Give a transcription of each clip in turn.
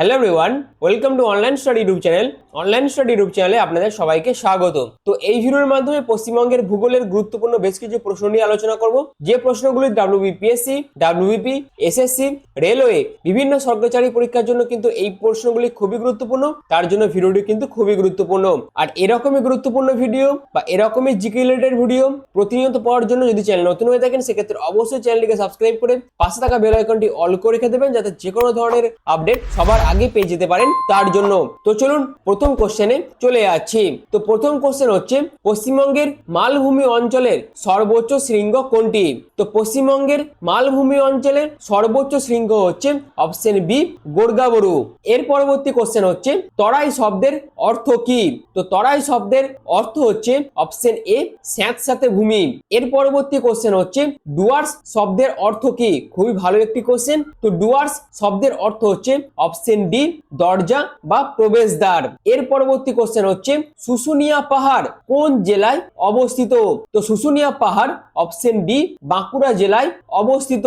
Hello everyone welcome to online study YouTube channel online study YouTube চ্যানেলে আপনাদের সবাইকে স্বাগত তো এই ভিডিওর মাধ্যমে পশ্চিমবঙ্গের ভূগোলের গুরুত্বপূর্ণ বেশ কিছু প্রশ্ন নিয়ে আলোচনা করব। যে প্রশ্নগুলি ডাব্লিউবিপিএসসি ডাব্লিউবিপি এসএসসি রেলওয়ে বিভিন্ন সরকারি পরীক্ষার জন্য কিন্তু এই প্রশ্নগুলি খুবই গুরুত্বপূর্ণ। তার জন্য ভিডিওটি কিন্তু খুবই গুরুত্বপূর্ণ। আর এরকমই গুরুত্বপূর্ণ ভিডিও বা এরকমই জিকে রিলেটেড ভিডিও প্রতিনিয়ত পাওয়ার জন্য যদি চ্যানেল নতুন হয়ে থাকেন, সেক্ষেত্রে অবশ্যই চ্যানেলটিকে সাবস্ক্রাইব করে পাশে থাকা বেল আইকনটি অল করে রেখে দেবেন, যাতে যে কোনো ধরনের আপডেট সবার আগে পেয়ে যেতে পারেন তার জন্য। তো চলুন প্রথম কোশ্চেনে চলে যাচ্ছি। তো প্রথম কোশ্চেন হচ্ছে, পশ্চিমবঙ্গের মালভূমি অঞ্চলের সর্বোচ্চ শৃঙ্গ কোনটি? তো পশ্চিমবঙ্গের মালভূমি অঞ্চলের সর্বোচ্চ শৃঙ্গ হচ্ছে অপশন বি গোর্গাবরু। এর পরবর্তী কোশ্চেন হচ্ছে, তরাই শব্দের অর্থ কি? তো তরাই শব্দের অর্থ হচ্ছে অপশন এ স্যাঁত স্যাঁতস্যাঁতে ভূমি। এর পরবর্তী কোশ্চেন হচ্ছে, ডুয়ার্স শব্দের অর্থ কি? খুবই ভালো একটি কোশ্চেন তো ডুয়ার্স শব্দের অর্থ হচ্ছে অপশন ডি দরজা বা প্রবেশদ্বার। এর পরবর্তী কোশ্চেন হচ্ছে, শুশুনিয়া পাহাড় কোন জেলায় অবস্থিত? তো শুশুনিয়া পাহাড় অপশন ডি, বাঁকুড়া জেলায় অবস্থিত।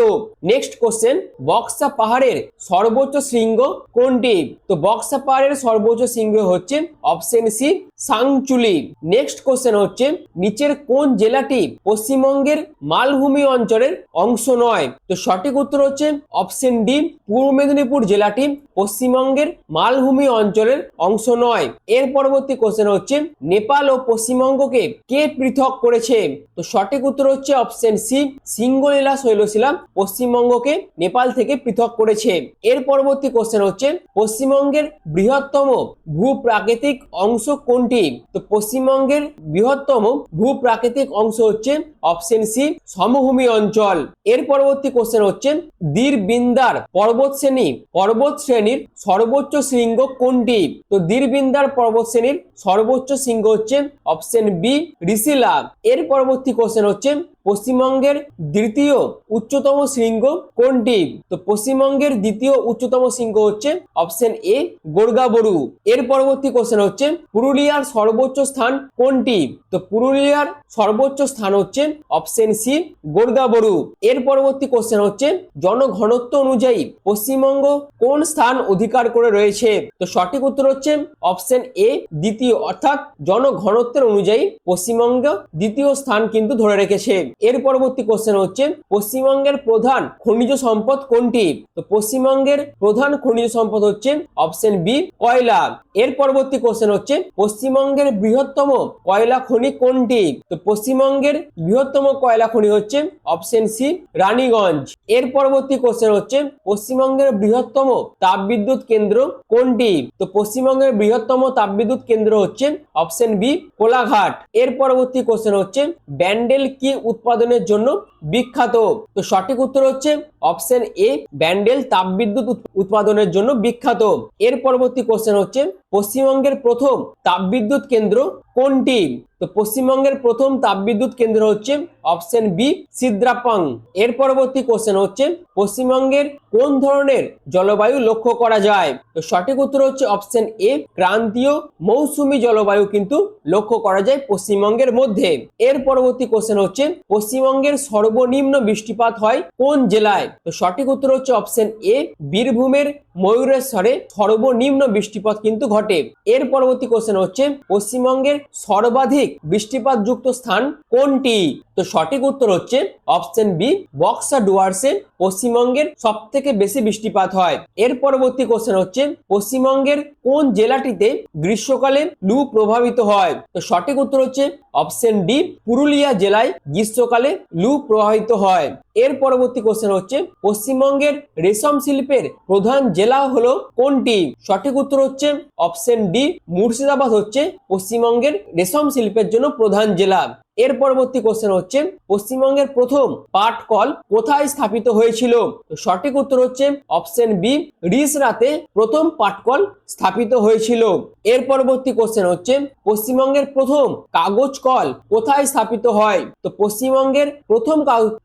নেক্সট কোশ্চেন, বক্সা পাহাড়ের সর্বোচ্চ শৃঙ্গ কোনটি? তো বক্সা পাহাড়ের সর্বোচ্চ শৃঙ্গ হচ্ছে অপশন সি, সাংচুলি। নেক্সট কোশ্চেন হচ্ছে, নিচের কোন জেলাটি পশ্চিমবঙ্গের মালভূমি অঞ্চলের অংশ নয়? তো সঠিক উত্তর হচ্ছে অপশন ডি, পূর্ব মেদিনীপুর জেলাটি পশ্চিমবঙ্গের মালভূমি অঞ্চলের অংশ নয়। এর পরবর্তী কোশ্চেন হচ্ছে, নেপাল ও পশ্চিমবঙ্গকে কে পৃথক করেছে? তো সঠিক উত্তর হচ্ছে অপশন সি সিঙ্গলীলা শৈলশিলা পশ্চিমবঙ্গকে নেপাল থেকে পৃথক করেছে। এর পরবর্তী কোশ্চেন হচ্ছে, পশ্চিমবঙ্গের বৃহত্তম ভূপ্রাকৃতিক অংশ কোনটি? তো পশ্চিমবঙ্গের বৃহত্তম ভূপ্রাকৃতিক অংশ হচ্ছে অপশন সি সমভূমি অঞ্চল। এর পরবর্তী কোশ্চেন হচ্ছে, দীরবিন্দার পর্বত শ্রেণি, পর্বত শ্রেণির সর্বোচ্চ শৃঙ্গ কোনটি? তো দীরবিন্দার পর্বত শ্রেণির সর্বোচ্চ শৃঙ্গ হচ্ছে অপশন বি ঋষিলা এর পরবর্তী কোশ্চেন হচ্ছে পশ্চিমবঙ্গের দ্বিতীয় উচ্চতম শৃঙ্গ কোনটি? তো পশ্চিমবঙ্গের দ্বিতীয় উচ্চতম শৃঙ্গ হচ্ছে অপশন এ, গোর্গাবরু। এর পরবর্তী কোশ্চেন হচ্ছে, পুরুলিয়ার সর্বোচ্চ স্থান কোনটি? তো পুরুলিয়ার সর্বোচ্চ স্থান হচ্ছে অপশন সি, গোর্গাবরু। এর পরবর্তী কোশ্চেন হচ্ছে, জনঘনত্ব অনুযায়ী পশ্চিমবঙ্গ কোন স্থান অধিকার করে রয়েছে? তো সঠিক উত্তর হচ্ছে অপশন এ, দ্বিতীয়। অর্থাৎ জনঘনত্বের অনুযায়ী পশ্চিমবঙ্গ দ্বিতীয় স্থান কিন্তু ধরে রেখেছে। এর পরবর্তী কোশ্চেন হচ্ছে, পশ্চিমবঙ্গের প্রধান খনিজ সম্পদ কোনটি? তো পশ্চিমবঙ্গের প্রধান খনিজ সম্পদ হচ্ছে অপশন বি কয়লা। এর পরবর্তী কোশ্চেন হচ্ছে, পশ্চিমবঙ্গের বৃহত্তম কয়লা খনি কোনটি? তো পশ্চিমবঙ্গের বৃহত্তম কয়লা খনি হচ্ছে অপশন সি রানীগঞ্জ। এর পরবর্তী কোশ্চেন হচ্ছে, পশ্চিমবঙ্গের বৃহত্তম তাপবিদ্যুৎ কেন্দ্র কোনটি? তো পশ্চিমবঙ্গের বৃহত্তম তাপবিদ্যুৎ কেন্দ্র হচ্ছে অপশন বি কোলাঘাট। এর পরবর্তী কোশ্চেন হচ্ছে, ব্যান্ডেল কি উৎপাদনের জন্য বিখ্যাত। তো সঠিক উত্তর হচ্ছে অপশন এ, ব্যান্ডেল তাপবিদ্যুৎ উৎ- উৎপাদনের জন্য বিখ্যাত। এর পরবর্তী কোশ্চেন হচ্ছে পশ্চিমবঙ্গের প্রথম তাপবিদ্যুৎ কেন্দ্র কোনটি? তো পশ্চিমবঙ্গের প্রথম তাপবিদ্যুৎ কেন্দ্র হচ্ছে অপশন বি সিদ্রাপাং। এর পরবর্তী কোশ্চেন হচ্ছে, পশ্চিমবঙ্গের কোন ধরনের জলবায়ু লক্ষ্য করা যায়? তো সঠিক উত্তর হচ্ছে অপশন এ, ক্রান্তীয় মৌসুমী জলবায়ু কিন্তু লক্ষ্য করা যায় পশ্চিমবঙ্গের মধ্যে। এর পরবর্তী কোশ্চেন হচ্ছে, পশ্চিমবঙ্গের সর্বনিম্ন বৃষ্টিপাত হয় কোন জেলায়? তো সঠিক উত্তর হচ্ছে অপশন এ, বীরভূমের ময়ূরেশ্বরে সর্বনিম্ন বৃষ্টিপাত কিন্তু ঘটে। এর পরবর্তী কোশ্চেন হচ্ছে, পশ্চিমবঙ্গের সর্বাধিক বৃষ্টিপাত যুক্ত স্থান কোনটি? তো সঠিক উত্তর হচ্ছে অপশন বি, বক্সা ডুয়ার্সে পশ্চিমবঙ্গের সব থেকে বেশি বৃষ্টিপাত হয়। এর পরবর্তী কোশ্চেন হচ্ছে পশ্চিমবঙ্গের কোন জেলাটিতে গ্রীষ্মকালে লু প্রভাবিত হয়? তো সঠিক উত্তর হচ্ছে অপশন ডি, পুরুলিয়া জেলায় গ্রীষ্মকালে লু প্রবাহিত হয়। এর পরবর্তী কোশ্চেন হচ্ছে, পশ্চিমবঙ্গের রেশম শিল্পের প্রধান জেলা হলো কোনটি? সঠিক উত্তর হচ্ছে অপশন ডি, মুর্শিদাবাদ হচ্ছে পশ্চিমবঙ্গের রেশম শিল্পের জন্য প্রধান জেলা। এর পরবর্তী কোশ্চেন হচ্ছে, পশ্চিমবঙ্গের প্রথম পাট কল কোথায় স্থাপিত হয়েছিল? তো সঠিক উত্তর হচ্ছে অপশন বি রিসরাতে প্রথম পাটকল স্থাপিত হয়েছিল। এর পরবর্তী কোশ্চেন হচ্ছে, পশ্চিমবঙ্গের প্রথম কাগজ কল কোথায় স্থাপিত হয়? তো পশ্চিমবঙ্গের প্রথম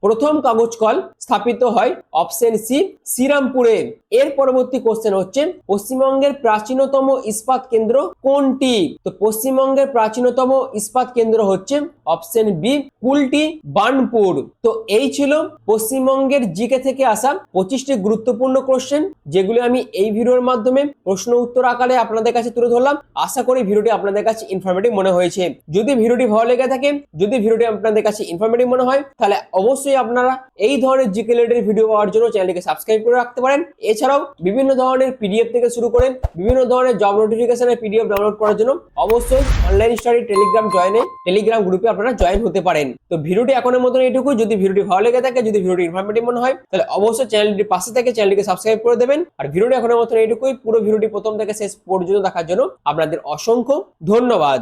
প্রথম কাগজ কল স্থাপিত হয় অপশন সি শ্রীরামপুরে। এর পরবর্তী কোশ্চেন হচ্ছে, পশ্চিমবঙ্গের প্রাচীনতম ইস্পাত কেন্দ্র কোনটি? তো পশ্চিমবঙ্গের প্রাচীনতম ইস্পাত কেন্দ্র হচ্ছে অপশন বি কুলটি বার্নপুর। তো এই ছিল পশ্চিমবঙ্গের জিকে থেকে আসা পঁচিশটি গুরুত্বপূর্ণ কোশ্চেন যেগুলো আমি এই ভিডিওর মাধ্যমে প্রশ্ন উত্তর আকারে আপনাদের কাছে তুলে ধরলাম। আশা করি ভিডিওটি আপনাদের কাছে ইনফরমেটিভ মনে হয়েছে। যদি ভিডিওটি ভালো লেগে থাকে, যদি ভিডিওটি আপনাদের কাছে ইনফরমেটিভ মনে হয়, তাহলে অবশ্যই আপনারা এই ধরনের জিকে রিলেটেড ভিডিও পাওয়ার জন্য চ্যানেলটিকে সাবস্ক্রাইব করে রাখতে পারেন। এছাড়াও বিভিন্ন ধরনের পিডিএফ থেকে শুরু করে বিভিন্ন ধরনের জব নোটিফিকেশনের পিডিএফ ডাউনলোড করার জন্য অবশ্যই অনলাইন স্টাডি টেলিগ্রাম জয়েনে টেলিগ্রাম গ্রুপে আপনারা জয়েন হতে পারেন। তো ভিডিওটি এখনের মতন এটুকু যদি ভিডিওটি ভালো লেগে থাকে, যদি ভিডিওটি ইনফরমেটিভ মনে হয়, তাহলে অবশ্যই চ্যানেলটি পাশে থেকে চ্যানেলটিকে সাবস্ক্রাইব করে দেবেন। আর ভিডিওটি এখনের মতন এটুকুই পুরো ভিডিওটি প্রথম থেকে শেষ পর্যন্ত দেখার জন্য আপনাদের অসংখ্য ধন্যবাদ।